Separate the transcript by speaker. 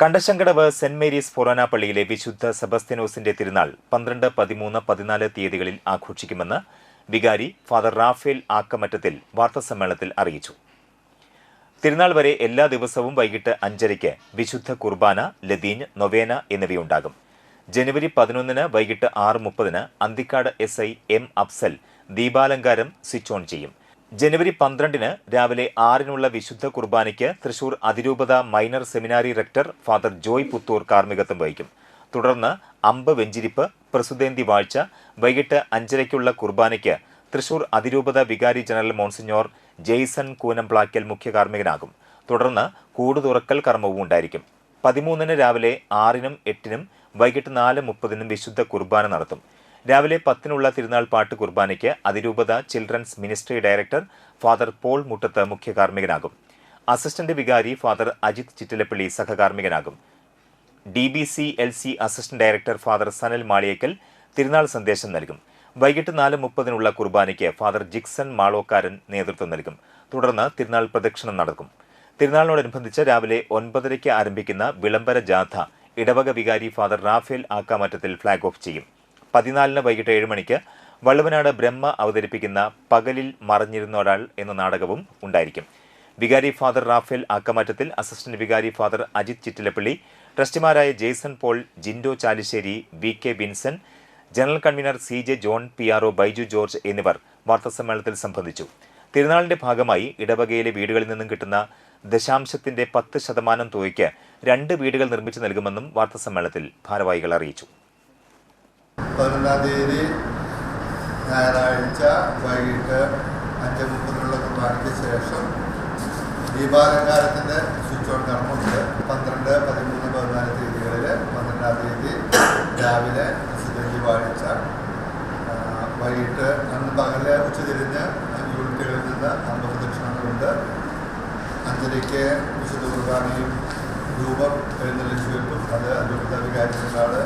Speaker 1: Kandassankadavu saint Mary's ഫൊറോന പള്ളിയിലെ വിശുദ്ധ സെബസ്തിനോസിന്റെ തിരുനാൾ പന്ത്രണ്ട് പതിമൂന്ന് പതിനാല് തീയതികളിൽ ആഘോഷിക്കുമെന്ന് വികാരി ഫാദർ റാഫേൽ ആക്കമറ്റത്തിൽ വാർത്താസമ്മേളനത്തിൽ അറിയിച്ചു. തിരുനാൾ വരെ എല്ലാ ദിവസവും വൈകിട്ട് അഞ്ചരയ്ക്ക് വിശുദ്ധ കുർബാന ലതീഞ്ഞ് നൊവേന എന്നിവയുണ്ടാകും. ജനുവരി പതിനൊന്നിന് വൈകിട്ട് ആറ് മുപ്പതിന് Anthikad S I M Afsal ദീപാലങ്കാരം switch on ചെയ്യും. ജനുവരി പന്ത്രണ്ടിന് രാവിലെ ആറിനുള്ള വിശുദ്ധ കുർബാനയ്ക്ക് തൃശൂർ അതിരൂപത minor seminary rector father Joy Puthur കാർമ്മികത്വം വഹിക്കും. തുടർന്ന് അമ്പ് വെഞ്ചിരിപ്പ് പ്രസുദേന്തി വാഴ്ച വൈകിട്ട് അഞ്ചരയ്ക്കുള്ള കുർബാനയ്ക്ക് തൃശൂർ അതിരൂപത വികാരി ജനറൽ മോൺസിഞ്ഞോർ ജെയ്സൺ കൂനംപ്ലാക്കൽ മുഖ്യ കാർമ്മികനാകും. തുടർന്ന് കൂടുതുറക്കൽ കർമ്മവും ഉണ്ടായിരിക്കും. പതിമൂന്നിന് രാവിലെ ആറിനും എട്ടിനും വൈകിട്ട് നാല് മുപ്പതിനും വിശുദ്ധ കുർബാന നടത്തും. രാവിലെ പത്തിനുള്ള തിരുനാൾ പാട്ട് കുർബാനയ്ക്ക് അതിരൂപത children's ministry director father Paul Muttath മുഖ്യ കാർമ്മികനാകും. അസിസ്റ്റന്റ് വികാരി father Ajith Chittilappally സഹകാർമ്മികനാകും. D B C L C assistant director father Sanal Maliyekkal തിരുനാൾ സന്ദേശം നൽകും. വൈകിട്ട് നാല് മുപ്പതിനുള്ള കുർബാനയ്ക്ക് ഫാദർ ജിക്സൺ മാളോക്കാരൻ നേതൃത്വം നൽകും. തുടർന്ന് തിരുനാൾ പ്രദക്ഷിണം നടക്കും. തിരുനാളിനോടനുബന്ധിച്ച് രാവിലെ ഒൻപതരയ്ക്ക് ആരംഭിക്കുന്ന വിളംബര ജാഥ ഇടവക വികാരി father Raphael Akkamattathil flag off ചെയ്യും. പതിനാലിന് വൈകിട്ട് ഏഴ് മണിക്ക് വള്ളുവനാട് ബ്രഹ്മ അവതരിപ്പിക്കുന്ന പകലിൽ മറഞ്ഞിരുന്ന ഒരാൾ എന്ന നാടകവും ഉണ്ടായിരിക്കും. വികാരി ഫാദർ റാഫേൽ ആക്കമാറ്റത്തിൽ അസിസ്റ്റന്റ് വികാരി father Ajith Chittilappally ട്രസ്റ്റിമാരായ Jaison Paul Jindo Chalissery V K Vinson general convener C J John P R O Baiju George എന്നിവർ വാർത്താസമ്മേളനത്തിൽ സംബന്ധിച്ചു. തിരുനാളിന്റെ ഭാഗമായി ഇടവകയിലെ വീടുകളിൽ നിന്നും കിട്ടുന്ന ദശാംശത്തിന്റെ പത്ത് ശതമാനം തുകയ്ക്ക് രണ്ട് വീടുകൾ നിർമ്മിച്ചു നൽകുമെന്നും വാർത്താസമ്മേളനത്തിൽ ഭാരവാഹികൾ അറിയിച്ചു.
Speaker 2: പതിനൊന്നാം തീയതി ഞായറാഴ്ച വൈകിട്ട് അഞ്ച് മുപ്പതിനുള്ള കുർബാനയ്ക്ക് ശേഷം ദീപാലങ്കാരത്തിന്റെ സ്വിച്ച് ഓൺ കർമ്മമുണ്ട്. പന്ത്രണ്ട് പതിമൂന്ന് പതിനാല് തീയതികളിൽ പന്ത്രണ്ടാം തീയതി രാവിലെ പ്രസിദ്ധി വാഴ്ച വൈകിട്ട് അന്ന് പകൽ ഉച്ചതിരിഞ്ഞ് യൂണിറ്റുകളിൽ നിന്ന് അമ്പത് ദക്ഷിണങ്ങളുണ്ട്. അഞ്ചരയ്ക്ക് വിശുദ്ധ കുർബാനയും രൂപം എഴുന്നള്ളിച്ചു കിട്ടും അത് അതിലൂടെ വികാരിച്ചതാണ്